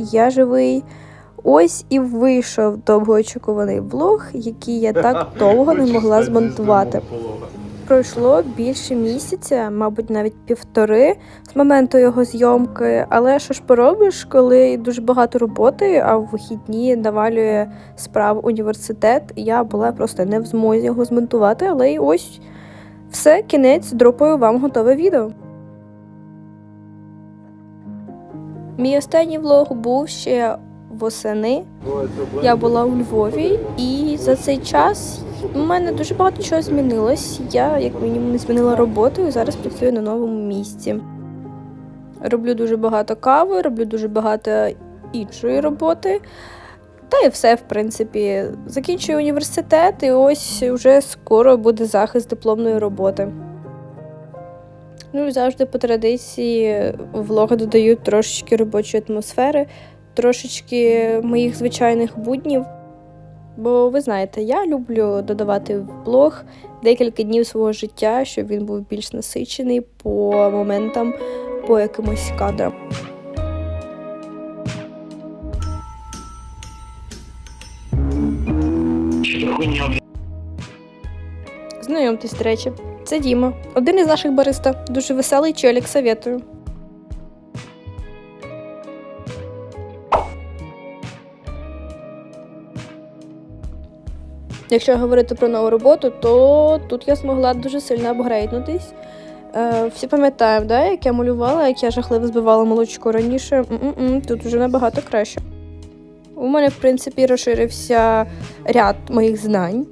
я живий. Ось і вийшов довгоочікуваний влог, який я так довго не могла змонтувати. Пройшло більше місяця, мабуть, навіть півтори з моменту його зйомки. Але що ж поробиш, коли дуже багато роботи, а в вихідні навалює справ університет, я була просто не в змозі його змонтувати, але й ось все, кінець, дропаю вам готове відео. Мій останній влог був ще восени. Я була у Львові, і за цей час у мене дуже багато чого змінилось. Я, як мінімум, змінила роботу і зараз працюю на новому місці. Роблю дуже багато кави, роблю дуже багато іншої роботи. Та і все, в принципі. Закінчую університет, і ось вже скоро буде захист дипломної роботи. Ну і завжди по традиції влоги додають трошечки робочої атмосфери, трошечки моїх звичайних буднів. Бо ви знаєте, я люблю додавати в блог декілька днів свого життя, щоб він був більш насичений по моментам, по якимось кадрам. Знайомтесь, до речі, це Діма, один із наших бариста. Дуже веселий челік, советую. Якщо говорити про нову роботу, то тут я змогла дуже сильно апгрейднутись. Е, всі пам'ятаємо, да, як я малювала, як я жахливо збивала молочко раніше. М-м-м, тут вже набагато краще. У мене, в принципі, розширився ряд моїх знань.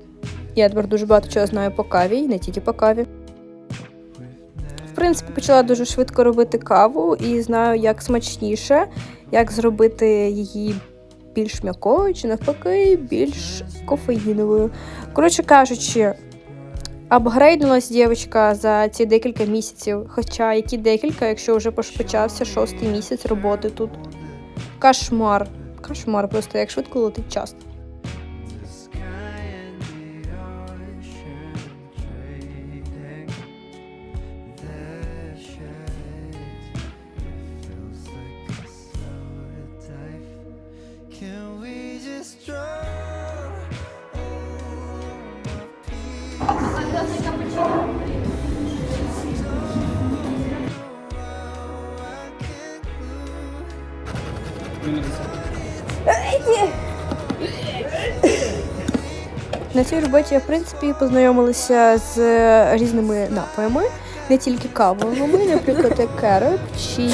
Я тепер дуже багато чого знаю по каві, і не тільки по каві. В принципі, почала дуже швидко робити каву і знаю, як смачніше, як зробити її більш м'якою чи навпаки більш кофеїновою. Коротше кажучи, апгрейднулась дівчинка за ці декілька місяців. Хоча які декілька, якщо вже почався шостий місяць роботи тут. Кошмар. Кошмар, просто як швидко летить час. Я, в принципі, познайомилася з різними напоями, не тільки кавовими, наприклад, кереп чи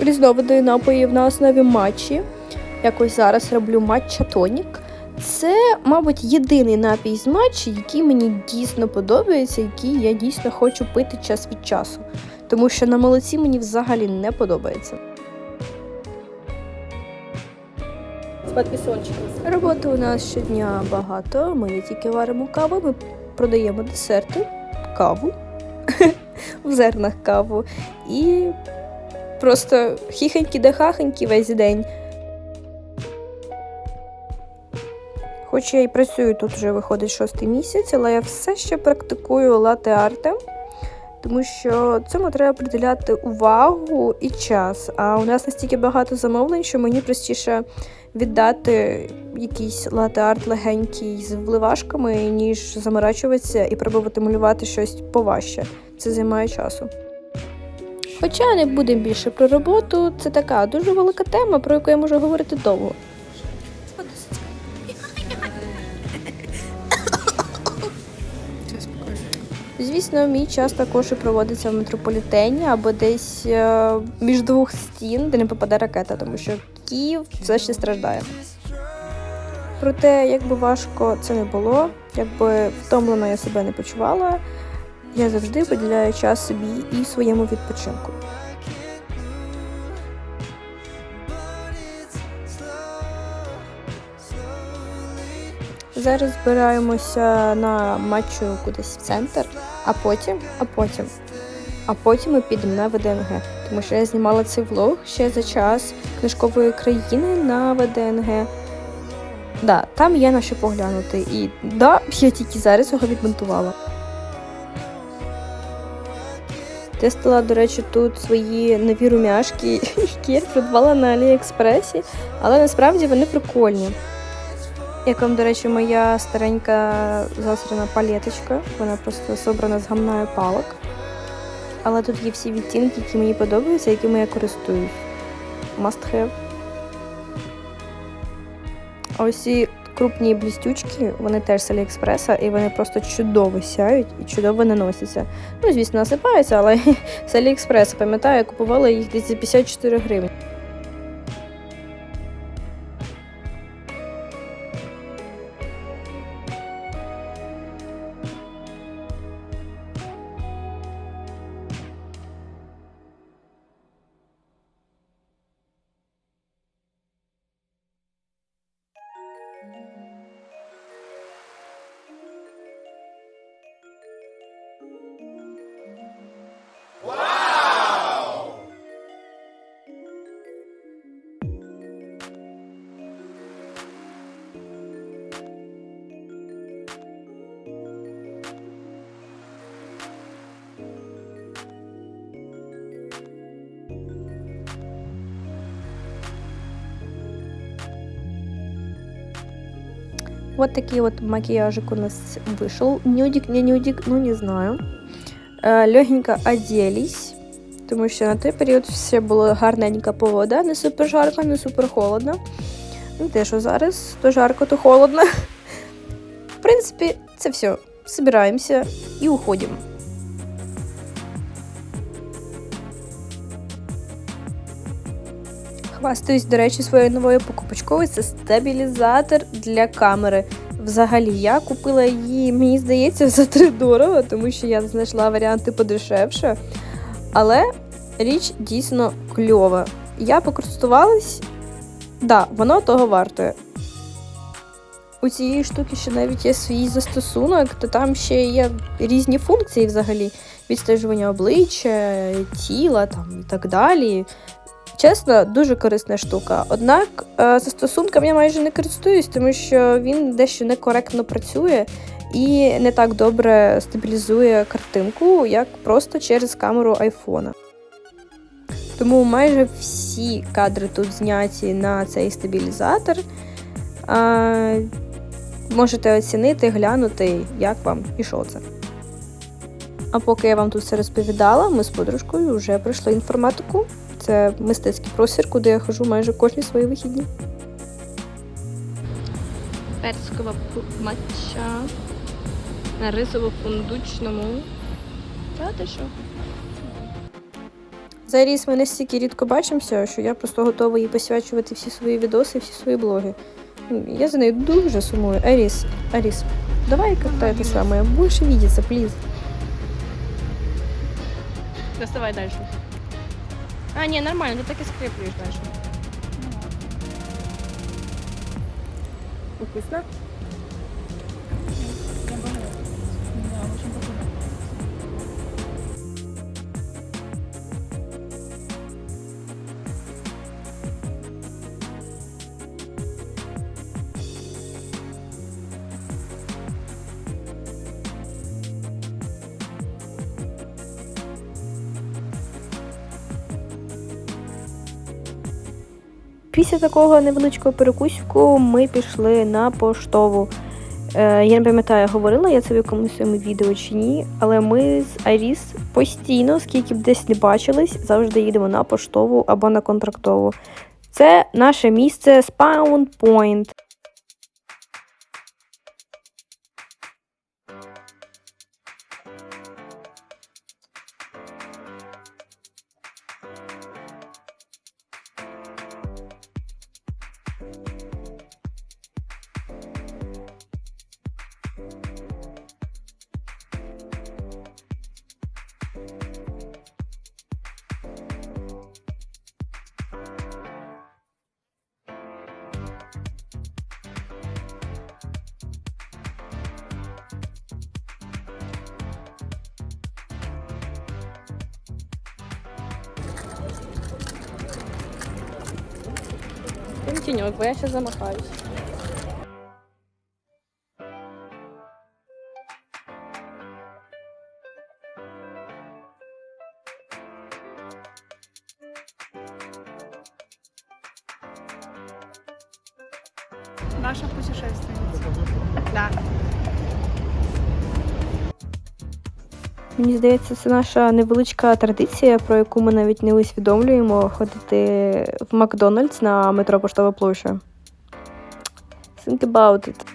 різновиди напоїв на основі матчі. Якось зараз роблю матча тонік. Це, мабуть, єдиний напій з матчі, який мені дійсно подобається, який я дійсно хочу пити час від часу. Тому що на молоці мені взагалі не подобається. Роботи у нас щодня багато. Ми не тільки варимо каву, ми продаємо десерти, каву в зернах каву. І просто хіхенькі да хахенькі весь день. Хоч я і працюю тут вже виходить шостий місяць, але я все ще практикую лате-арте, тому що цьому треба приділяти увагу і час. А у нас настільки багато замовлень, що мені простіше віддати якийсь лате-арт легенький з вливашками, ніж заморачуватися і пробувати малювати щось поважче. Це займає часу. Хоча не будемо більше про роботу, це така дуже велика тема, про яку я можу говорити довго. Звісно, мій час також і проводиться в метрополітені або десь е, між двох стін, де не попаде ракета, тому що Київ все ще страждає. Проте, як би важко це не було, якби втомлено я себе не почувала, я завжди виділяю час собі і своєму відпочинку. Зараз збираємося на матчу кудись в центр, а потім, а потім, а потім ми підемо на ВДНГ. Тому що я знімала цей влог ще за час книжкової країни на ВДНГ. Да, там є на що поглянути. І да, я тільки зараз його відмонтувала. Тестила, до речі, тут свої нові румяшки, які я придбала на Аліекспресі, але насправді вони прикольні. Як вам, до речі, моя старенька засрана палеточка. Вона просто собрана з гамна і палок. Але тут є всі відтінки, які мені подобаються, якими я користуюсь. Must have. Ось ці крупні блістючки, вони теж з Аліекспреса, і вони просто чудово сяють і чудово наносяться. Ну, звісно, насипаються, але з Аліекспреса, пам'ятаю, я купувала їх десь за 54 Música Вот такий вот макияжик у нас вышел. Нюдик, не нюдик, ну не знаю. Е, Легенько оделись, тому що на той період все було гарненька погода, не супер жарко, не супер холодно. Не те, що зараз то жарко, то холодно. В принципі, це все. Збираємося і уходимо. Хвастаюсь, до речі, своєю новою покупочкою. Це стабілізатор для камери. Взагалі, я купила її, мені здається, за 3 дорого, тому що я знайшла варіанти подешевше. Але річ дійсно кльова. Я покористувалась, да, воно того вартує. У цієї штуки ще навіть є свій застосунок, то там ще є різні функції взагалі. Відстежування обличчя, тіла там, і так далі. Чесно, дуже корисна штука. Однак е, застосунком я майже не користуюсь, тому що він дещо некоректно працює і не так добре стабілізує картинку, як просто через камеру айфона. Тому майже всі кадри тут зняті на цей стабілізатор. А, можете оцінити, глянути, як вам і що це. А поки я вам тут все розповідала, ми з подружкою вже пройшли інформатику. Це мистецький простір, куди я ходжу майже кожні свої вихідні. Персикова матча на рисово-фундучному. Та ти що? Заріс ми настільки рідко бачимося, що я просто готова їй посвячувати всі свої відоси, всі свої блоги. Я за нею дуже сумую. Аріс, Аріс, давай как-то это самое, больше видеться, плиз. Доставай дальше. А, не, нормально, ты так и скреплюешь дальше. Вкусно? Після такого невеличкого перекуску ми пішли на поштову. Е, я не пам'ятаю, говорила я це в якомусь своєму відео чи ні, але ми з Аріс постійно, скільки б десь не бачились, завжди їдемо на поштову або на контрактову. Це наше місце Spawn Point. Тіньок, бо я ще замахаюсь. Здається, це наша невеличка традиція, про яку ми навіть не усвідомлюємо ходити в Макдональдс на метро Поштова площа. Think about it.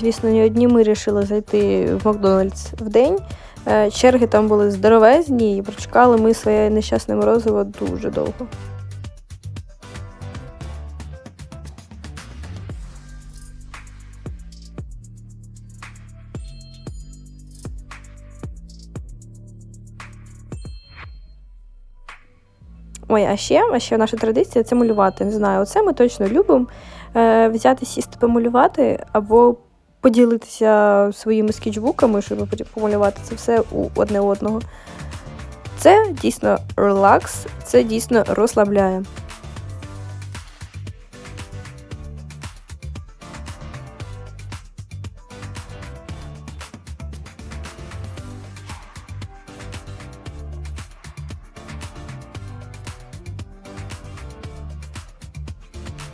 Звісно, не одні ми вирішили зайти в Макдональдс в день. Е, Черги там були здоровезні, і прочекали ми своє нещасне морозиво дуже довго. Ой, а ще, а ще наша традиція це малювати. Не знаю, оце ми точно любимо. Е, взяти сісти помалювати або поділитися своїми скетчбуками, щоб помалювати це все у одне одного. Це дійсно релакс, це дійсно розслабляє.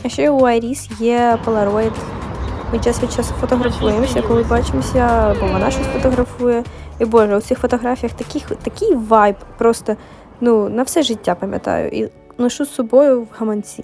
А ще у Айріс є Polaroid. Ми час від часу фотографуємося, коли бачимося, бо вона щось фотографує. І боже, у цих фотографіях такий, такий вайб, просто ну, на все життя пам'ятаю. І ношу з собою в гаманці.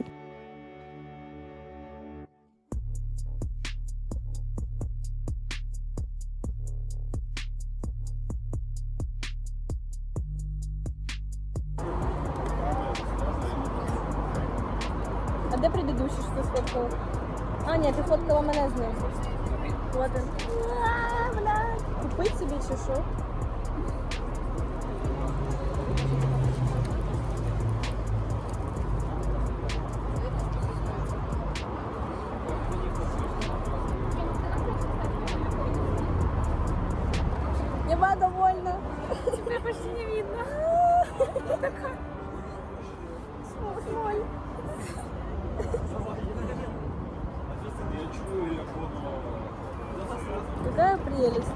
Какая прелесть.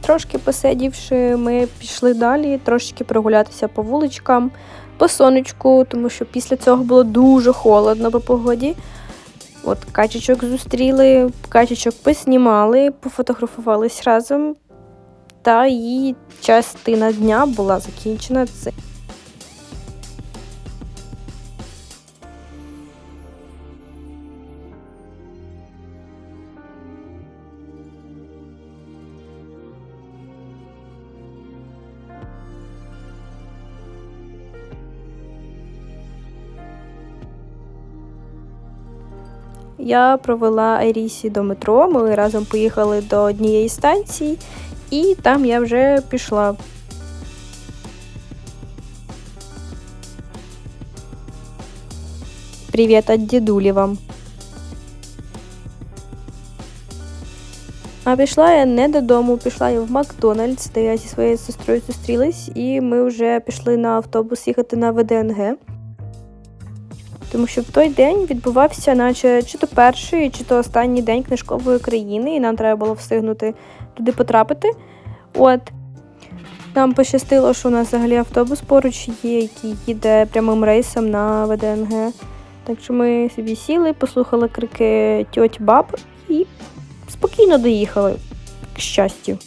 Трошки посидівши, ми пішли далі, трошки прогулятися по вуличкам, по сонечку, тому що після цього було дуже холодно по погоді. От качечок зустріли, качечок поснімали, пофотографувались разом. Та її частина дня була закінчена. Це Я провела Айрісі до метро. Ми разом поїхали до однієї станції, і там я вже пішла. Привіт від дідулі вам. А пішла я не додому, пішла я в Макдональдс, де я зі своєю сестрою зустрілась, і ми вже пішли на автобус їхати на ВДНГ. Тому що в той день відбувався, наче чи то перший, чи то останній день книжкової країни, і нам треба було встигнути туди потрапити. От нам пощастило, що у нас взагалі автобус поруч є, який їде прямим рейсом на ВДНГ. Так що ми собі сіли, послухали крики тьоть баб і спокійно доїхали, к щастю.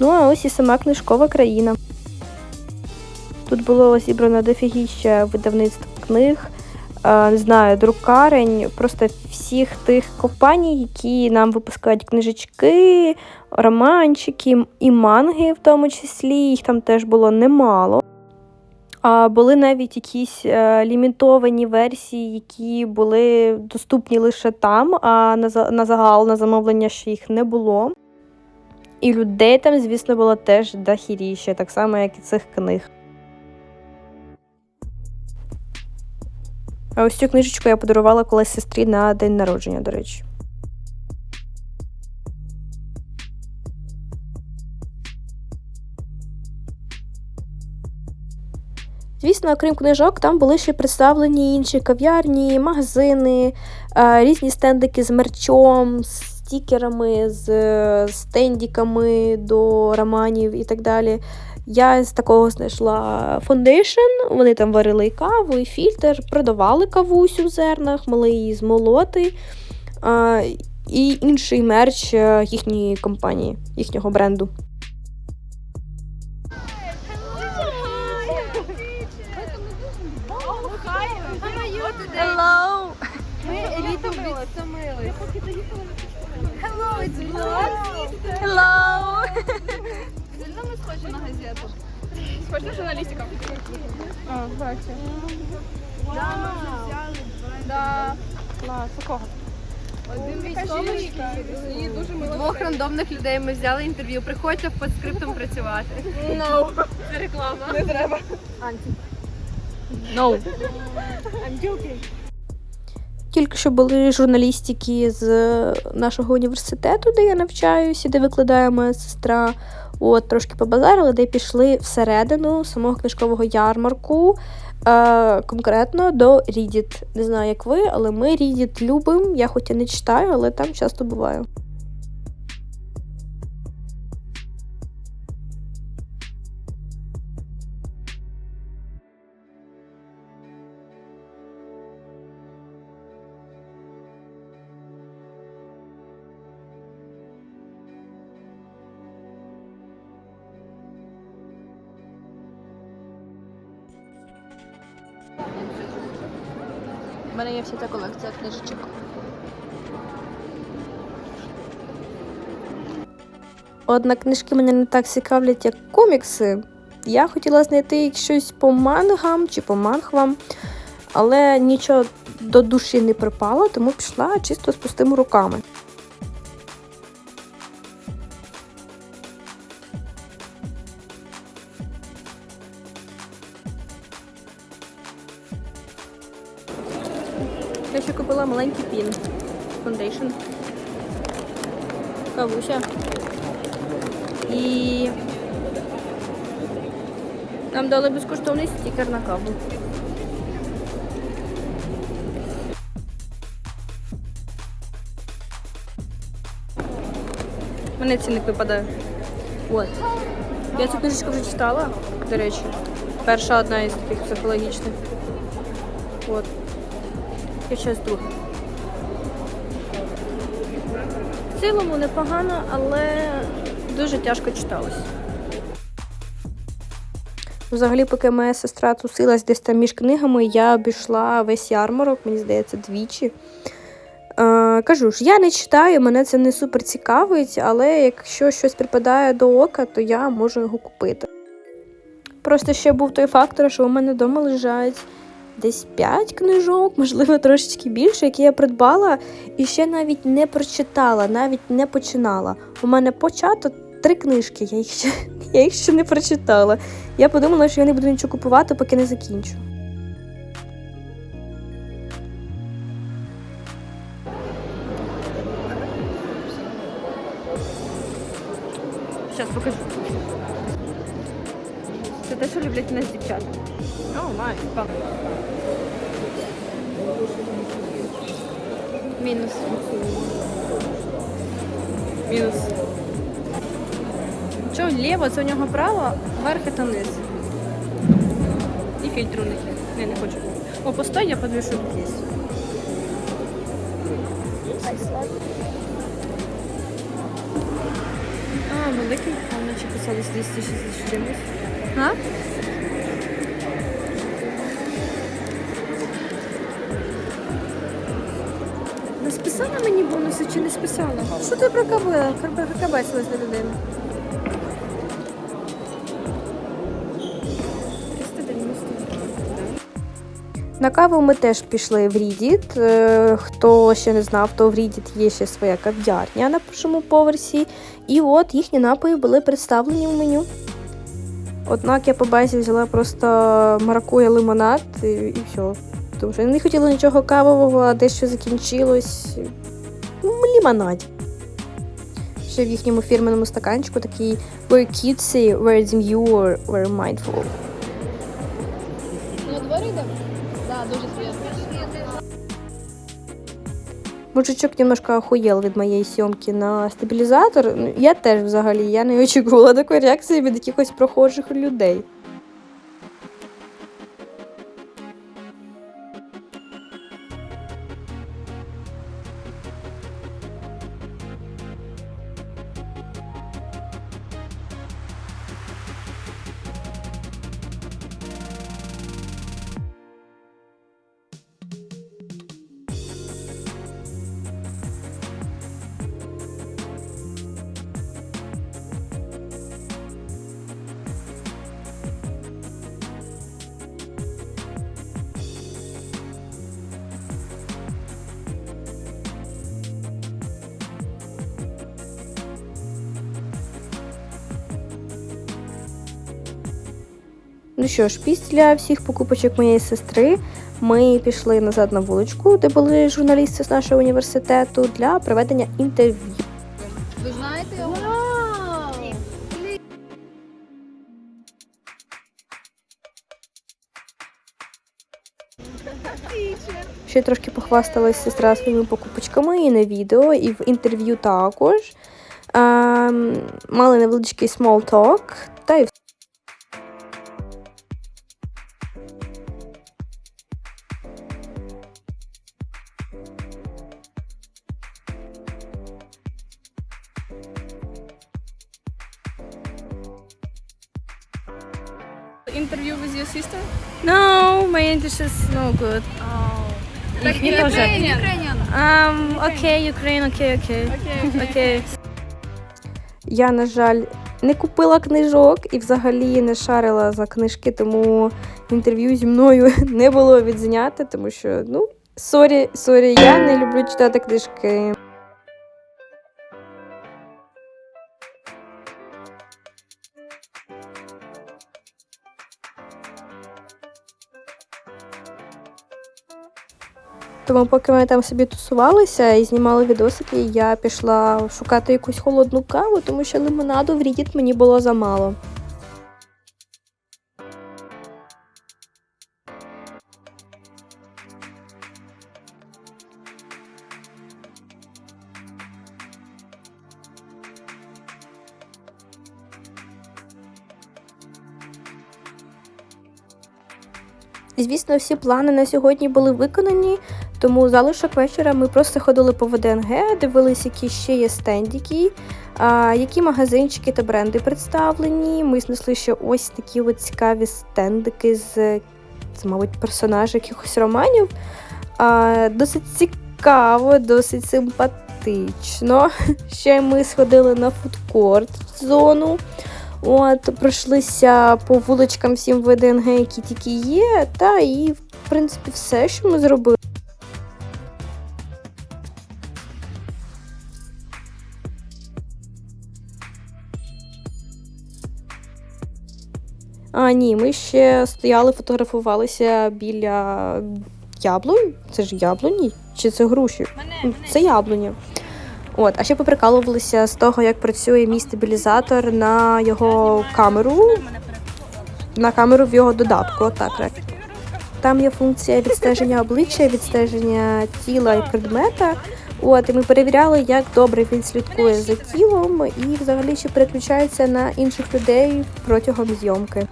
Ну а ось і сама книжкова країна. Тут було зібрано дофігіща видавництв книг, не знаю, друкарень, просто всіх тих компаній, які нам випускають книжечки, романчики і манги, в тому числі. Їх там теж було немало. А були навіть якісь е, лімітовані версії, які були доступні лише там, а на загал на замовлення ще їх не було. І людей там, звісно, було теж дохіріще, так само, як і цих книг. А ось цю книжечку я подарувала колись сестрі на день народження, до речі. Звісно, окрім книжок, там були ще представлені інші кав'ярні, магазини, різні стендики з мерчом, з стікерами, з стендіками до романів і так далі. Я з такого знайшла фондейшн. Вони там варили і каву, і фільтр, продавали кавусь у зернах, мали її змолоти. І інший мерч е, їхньої компанії, їхнього бренду. Hello! Сильно ми схожі на газету. Схожі на журналістика. А, бачу. Да, ми вже взяли. Да. Клас, у кого? Один військовий і дуже мило. Двох рандомних людей ми взяли інтерв'ю. Приходьте в подскриптом працювати. No. Це реклама. Не треба. No. I'm joking. Тільки що були журналістики з нашого університету, де я навчаюся, де викладає моя сестра. От трошки побазарили, де пішли всередину самого книжкового ярмарку, е, конкретно до Reddit. Не знаю, як ви, але ми Reddit любимо. Я хоч і не читаю, але там часто буваю. У мене є вся ця колекція книжечок. Однак книжки мене не так цікавлять, як комікси. Я хотіла знайти щось по мангам чи по манхвам, але нічого до душі не припало, тому пішла чисто з пустими руками. Безкоштовний стікер на каву. Мене цінник випадає. От. Я цю книжечку вже читала, до речі. Перша одна із таких психологічних. От. І ще друга. В цілому непогано, але дуже тяжко читалось. Взагалі, поки моя сестра тусилась десь там між книгами, я обійшла весь ярмарок, мені здається, двічі. Е, кажу ж, я не читаю, мене це не супер цікавить, але якщо щось припадає до ока, то я можу його купити. Просто ще був той фактор, що у мене вдома лежать десь 5 книжок, можливо, трошечки більше, які я придбала і ще навіть не прочитала, навіть не починала. У мене почато три книжки, я їх ще, я їх ще не прочитала. Я подумала, що я не буду нічого купувати, поки не закінчу. Зараз покажу. Це те, що люблять у нас дівчата. О, май. Мінус. Мінус. Що ліво, це у нього право, верх це низ. І фільтр у них. Не, не хочу. О, постой, я подвішу здесь. А, великий, а наче писали 260 чимось. А? Не списала мені бонуси чи не списала? Що ти про КБ? Кабесилась до людини. На каву ми теж пішли в Reddit. Е, Хто ще не знав, то в Reddit є ще своя кав'ярня на першому поверсі. І от їхні напої були представлені в меню. Однак я по базі взяла просто маракуя лимонад і, і все. Тому що я не хотіла нічого кавового, а дещо закінчилось. Ну, лимонад. Ще в їхньому фірменному стаканчику такий We're cutesy, we're demure, we're mindful. Мужичок немножко охуєл від моєї сьомки на стабілізатор. Ну, Я теж взагалі я не очікувала такої реакції від якихось прохожих людей. Що ж, після всіх покупочок моєї сестри ми пішли назад на вуличку, де були журналісти з нашого університету для проведення інтерв'ю. Ви знаєте його? Ще трошки похвасталась сестра своїми покупочками і на відео, і в інтерв'ю також. Ем, мали невеличкий small talk, is no good. Так, теж. Ukrainian. Um, окей, Україна, окей, окей. Окей. Я, на жаль, не купила книжок і взагалі не шарила за книжки, тому інтерв'ю зі мною не було відзняте, тому що, ну, сорі, сорі, я не люблю читати книжки. Тому поки ми там собі тусувалися і знімали відосики, я пішла шукати якусь холодну каву, тому що лимонаду в Reddit мені було замало. Звісно, всі плани на сьогодні були виконані, тому залишок вечора ми просто ходили по ВДНГ, дивилися, які ще є стендики, а, які магазинчики та бренди представлені. Ми знайшли ще ось такі от цікаві стендики з, це, мабуть, персонажі якихось романів. Досить цікаво, досить симпатично. Ще ми сходили на фудкорт зону. От, пройшлися по вуличкам всім ВДНГ, які тільки є, та і, в принципі, все, що ми зробили. А, ні, ми ще стояли, фотографувалися біля яблунь. Це ж яблуні? Чи це груші? Це яблуні. От, а ще поприкалувалися з того, як працює мій стабілізатор на його камеру. На камеру в його додатку. Отак. рек. Там є функція відстеження обличчя, відстеження тіла і предмета. От, і ми перевіряли, як добре він слідкує за тілом і взагалі ще переключається на інших людей протягом зйомки.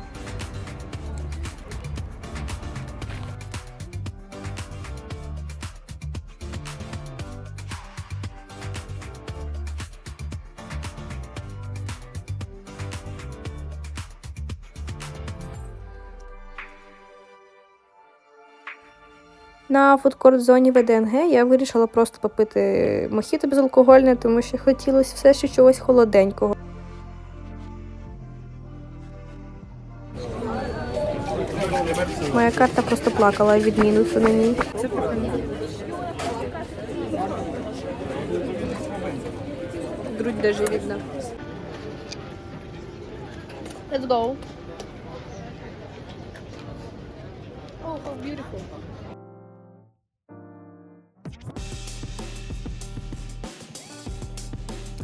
На фудкорт-зоні ВДНГ я вирішила просто попити мохіто безалкогольне, тому що хотілося все ще чогось холоденького. Моя карта просто плакала від мінусу на ній. Грудь даже видно. Let's go. Oh, how beautiful.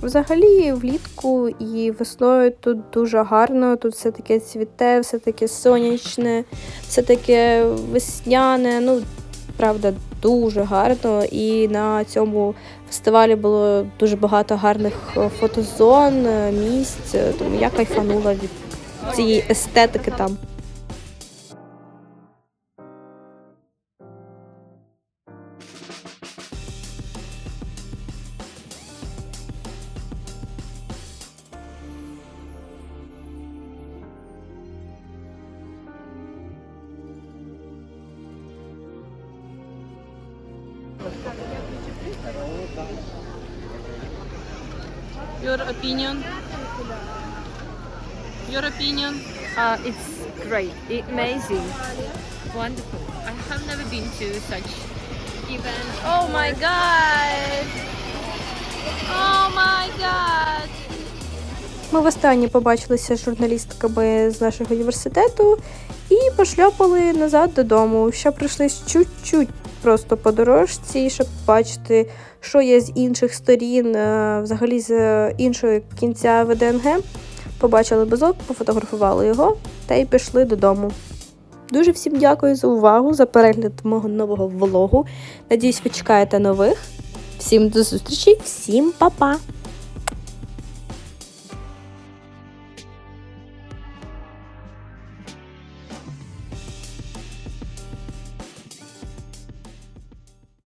Взагалі, влітку і весною тут дуже гарно. Тут все таке цвіте, все таке сонячне, все таке весняне. Ну, правда, дуже гарно. І на цьому фестивалі було дуже багато гарних е, фотозон, е, місць. е, Тому я кайфанула від цієї естетики там. Your opinion? Uh, it's great. amazing. Wonderful. I have never been to such event. Oh my god! Oh my god! Ми востаннє побачилися з журналістками з нашого університету і пошльопали назад додому. Ще прийшли чуть-чуть просто по дорожці, щоб бачити, що є з інших сторін, е, взагалі з іншого кінця ВДНГ. Побачили базок, пофотографували його та й пішли додому. Дуже всім дякую за увагу, за перегляд мого нового влогу. Надіюсь, ви чекаєте нових. Всім до зустрічі, всім па-па!